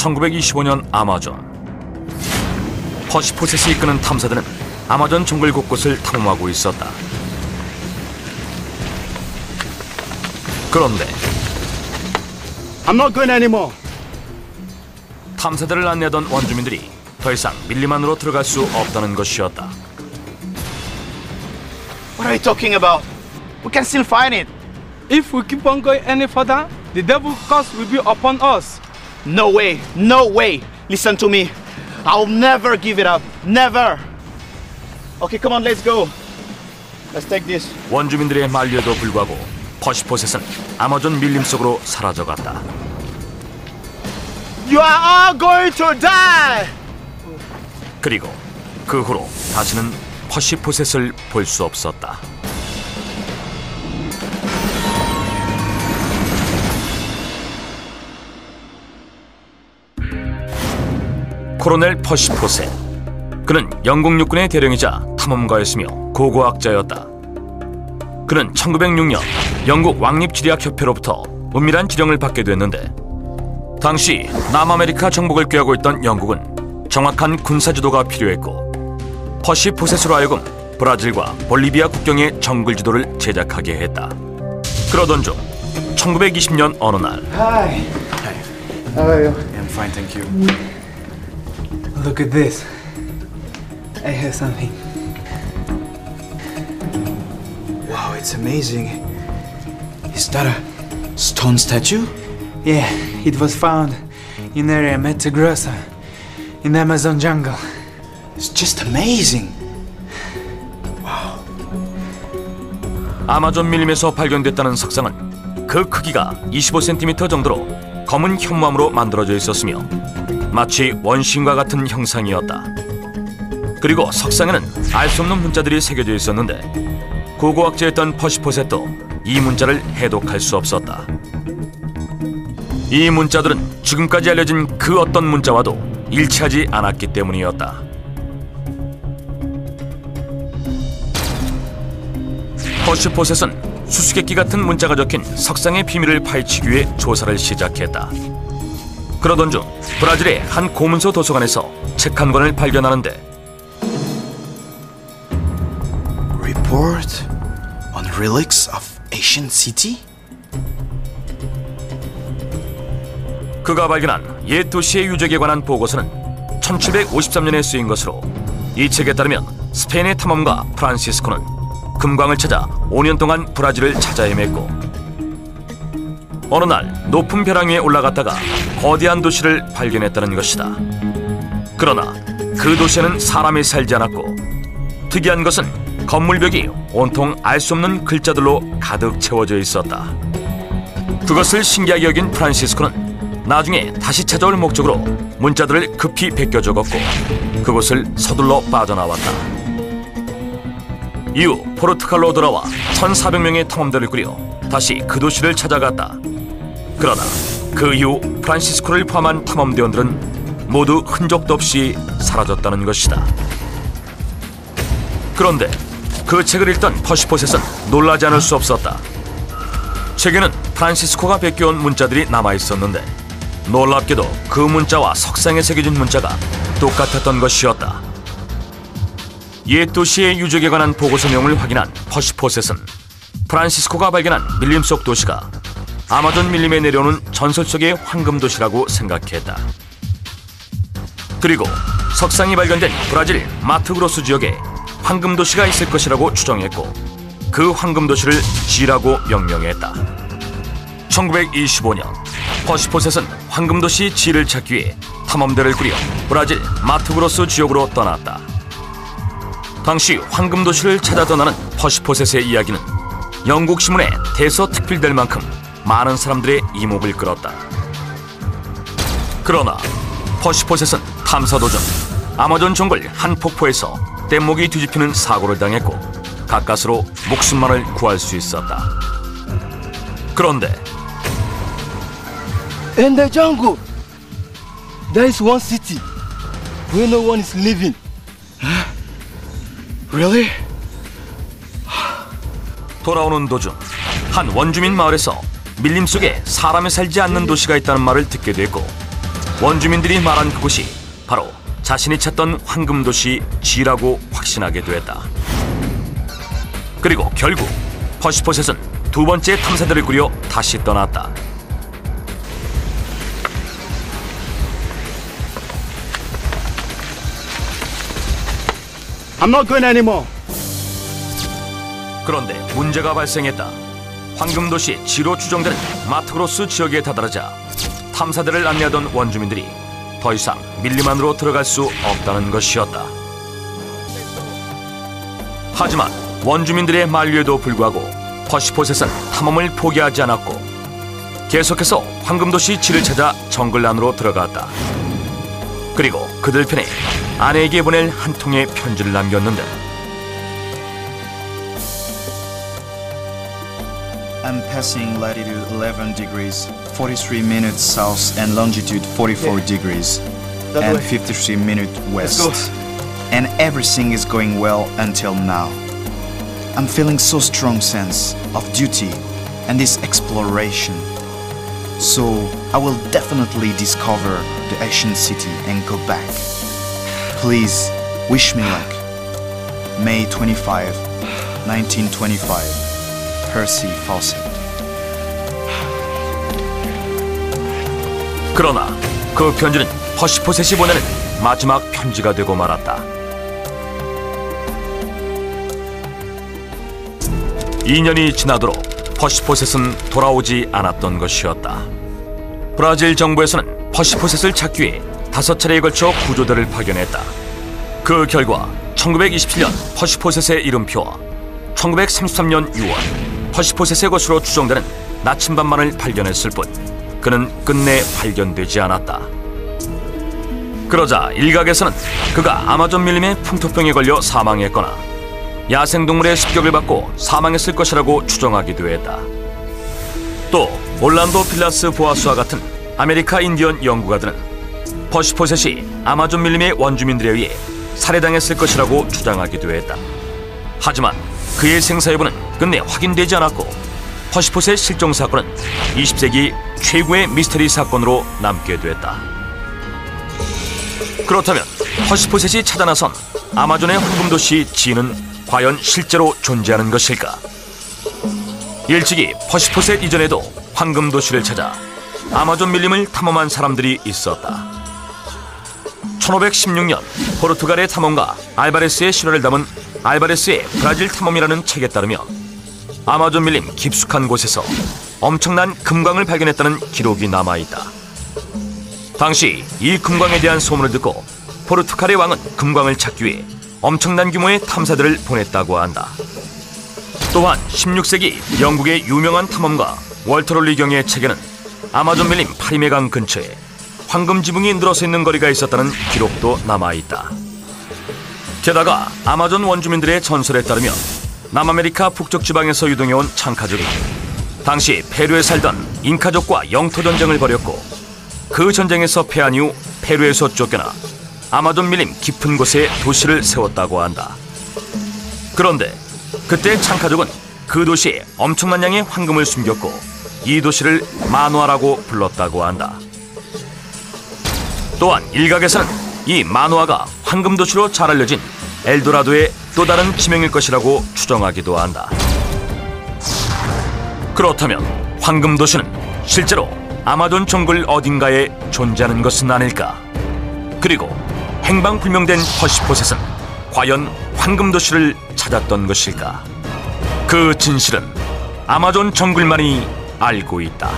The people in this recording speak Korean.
1925년 아마존 퍼시포셋이 이끄는 탐사들은 아마존 정글 곳곳을 탐험하고 있었다. 그런데 I'm not going anymore. 탐사들을 안내하던 원주민들이 더 이상 밀림 안으로 들어갈 수 없다는 것이었다. What are you talking about? We can still find it. If we keep on going any further, the devil curse will be upon us. No way, no way. Listen to me. I'll never give it up. Never. Okay, come on, let's go. Let's take this. 원주민들의 만류에도 불구하고 퍼시포셋은 아마존 밀림 속으로 사라져갔다. You are all going to die. 그리고 그 후로 다시는 퍼시포셋을 볼 수 없었다. 코로넬 퍼시포셋. 그는 영국 육군의 대령이자 탐험가였으며 고고학자였다. 그는 1906년 영국 왕립지리학협회로부터 은밀한 지령을 받게 됐는데 당시 남아메리카 정복을 꾀하고 있던 영국은 정확한 군사 지도가 필요했고 퍼시포셋으로 하여금 브라질과 볼리비아 국경의 정글 지도를 제작하게 했다. 그러던 중 1920년 어느 날 Hi. How are you? I'm fine, thank you. Look at this. I have something. Wow, it's amazing. Is that a stone statue? Yeah, it was found in area Meta Grossa in the Amazon jungle. It's just amazing. 아마존 밀림에서 발견됐다는 석상은 그 크기가 25cm 정도로 검은 현무암으로 만들어져 있었으며 마치 원신과 같은 형상이었다. 그리고 석상에는 알 수 없는 문자들이 새겨져 있었는데 고고학자였던 퍼시포셋도 이 문자를 해독할 수 없었다. 이 문자들은 지금까지 알려진 그 어떤 문자와도 일치하지 않았기 때문이었다. 퍼시포셋은 수수께끼 같은 문자가 적힌 석상의 비밀을 파헤치기 위해 조사를 시작했다. 그러던 중 브라질의 한 고문서 도서관에서 책 한 권을 발견하는데 Report on relics of ancient city? 그가 발견한 옛 도시의 유적에 관한 보고서는 1753년에 쓰인 것으로 이 책에 따르면 스페인의 탐험가 프란시스코는 금광을 찾아 5년 동안 브라질을 찾아 헤맸고 어느 날 높은 벼랑 위에 올라갔다가 거대한 도시를 발견했다는 것이다. 그러나 그 도시에는 사람이 살지 않았고 특이한 것은 건물벽이 온통 알 수 없는 글자들로 가득 채워져 있었다. 그것을 신기하게 여긴 프란시스코는 나중에 다시 찾아올 목적으로 문자들을 급히 베껴 적었고 그곳을 서둘러 빠져나왔다. 이후 포르투갈로 돌아와 1,400명의 탐험대를 꾸려 다시 그 도시를 찾아갔다. 그러나 그 이후 프란시스코를 포함한 탐험대원들은 모두 흔적도 없이 사라졌다는 것이다. 그런데 그 책을 읽던 퍼시포셋은 놀라지 않을 수 없었다. 책에는 프란시스코가 베껴온 문자들이 남아 있었는데 놀랍게도 그 문자와 석상에 새겨진 문자가 똑같았던 것이었다. 옛 도시의 유적에 관한 보고서 내용을 확인한 퍼시포셋은 프란시스코가 발견한 밀림 속 도시가 아마존 밀림에 내려오는 전설 속의 황금 도시라고 생각했다. 그리고 석상이 발견된 브라질 마트그로스 지역에 황금 도시가 있을 것이라고 추정했고 그 황금 도시를 G라고 명명했다. 1925년 퍼시포셋은 황금 도시 G를 찾기 위해 탐험대를 꾸려 브라질 마트그로스 지역으로 떠났다. 당시 황금 도시를 찾아 떠나는 퍼시포셋의 이야기는 영국 신문에 대서 특필될 만큼 많은 사람들의 이목을 끌었다. 그러나 퍼시포셋은 탐사 도중 아마존 정글 한 폭포에서 뗏목이 뒤집히는 사고를 당했고 가까스로 목숨만을 구할 수 있었다. 그런데 In the jungle, there is one city where no one is living. Really? 돌아오는 도중 한 원주민 마을에서 밀림 속에 사람이 살지 않는 도시가 있다는 말을 듣게 됐고 원주민들이 말한 그곳이 바로 자신이 찾던 황금 도시 G라고 확신하게 되었다. 그리고 결국 퍼시포셋은 두 번째 탐사대를 꾸려 다시 떠났다. I'm not going anymore. 그런데 문제가 발생했다. 황금도시 지로 추정되는 마트그로스 지역에 다다르자 탐사대를 안내하던 원주민들이 더 이상 밀림 안으로 들어갈 수 없다는 것이었다. 하지만 원주민들의 만류에도 불구하고 퍼시포셋은 탐험을 포기하지 않았고 계속해서 황금도시 지를 찾아 정글 안으로 들어갔다. 그리고 그들 편에 아내에게 보낼 한 통의 편지를 남겼는데 I'm passing latitude 11 degrees, 43 minutes south, and longitude 44 degrees, That and way. 53 minutes west. And everything is going well until now. I'm feeling so strong sense of duty and this exploration. So I will definitely discover the ancient city and go back. Please wish me luck. May 25, 1925. Percy Fawcett. 그러나 그 편지는 퍼시포셋이 보내는 마지막 편지가 되고 말았다. 2년이 지나도록 퍼시포셋은 돌아오지 않았던 것이었다. 브라질 정부에서는 퍼시포셋을 찾기 위해 다섯 차례에 걸쳐 구조대를 파견했다. 그 결과 1927년 퍼시포셋의 이름표와 1933년 6월 퍼시포셋의 것으로 추정되는 나침반만을 발견했을 뿐 그는 끝내 발견되지 않았다. 그러자 일각에서는 그가 아마존 밀림의 풍토병에 걸려 사망했거나 야생동물의 습격을 받고 사망했을 것이라고 추정하기도 했다. 또 올란도 필라스 보아스와 같은 아메리카 인디언 연구가들은 퍼시포셋이 아마존 밀림의 원주민들에 의해 살해당했을 것이라고 주장하기도 했다. 하지만 그의 생사 여부는 끝내 확인되지 않았고 퍼시포셋 실종 사건은 20세기 최고의 미스터리 사건으로 남게 됐다. 그렇다면 퍼시포셋이 찾아 나선 아마존의 황금도시 지는 과연 실제로 존재하는 것일까? 일찍이 퍼시포셋 이전에도 황금도시를 찾아 아마존 밀림을 탐험한 사람들이 있었다. 1516년 포르투갈의 탐험가 알바레스의 실화를 담은 알바레스의 브라질 탐험이라는 책에 따르면 아마존 밀림 깊숙한 곳에서 엄청난 금광을 발견했다는 기록이 남아 있다. 당시 이 금광에 대한 소문을 듣고 포르투갈의 왕은 금광을 찾기 위해 엄청난 규모의 탐사들을 보냈다고 한다. 또한 16세기 영국의 유명한 탐험가 월터 롤리 경의 책에는 아마존 밀림 파리메강 근처에 황금 지붕이 늘어서 있는 거리가 있었다는 기록도 남아 있다. 게다가 아마존 원주민들의 전설에 따르면 남아메리카 북쪽 지방에서 유동해 온 창카족이 당시 페루에 살던 잉카족과 영토 전쟁을 벌였고 그 전쟁에서 패한 이후 페루에서 쫓겨나 아마존 밀림 깊은 곳에 도시를 세웠다고 한다. 그런데 그때 창카족은 그 도시에 엄청난 양의 황금을 숨겼고 이 도시를 마누아라고 불렀다고 한다. 또한 일각에서는 이 마누아가 황금 도시로 잘 알려진 엘도라도의 또 다른 지명일 것이라고 추정하기도 한다. 그렇다면 황금 도시는 실제로 아마존 정글 어딘가에 존재하는 것은 아닐까? 그리고 행방불명된 퍼시포셋은 과연 황금 도시를 찾았던 것일까? 그 진실은 아마존 정글만이 알고 있다.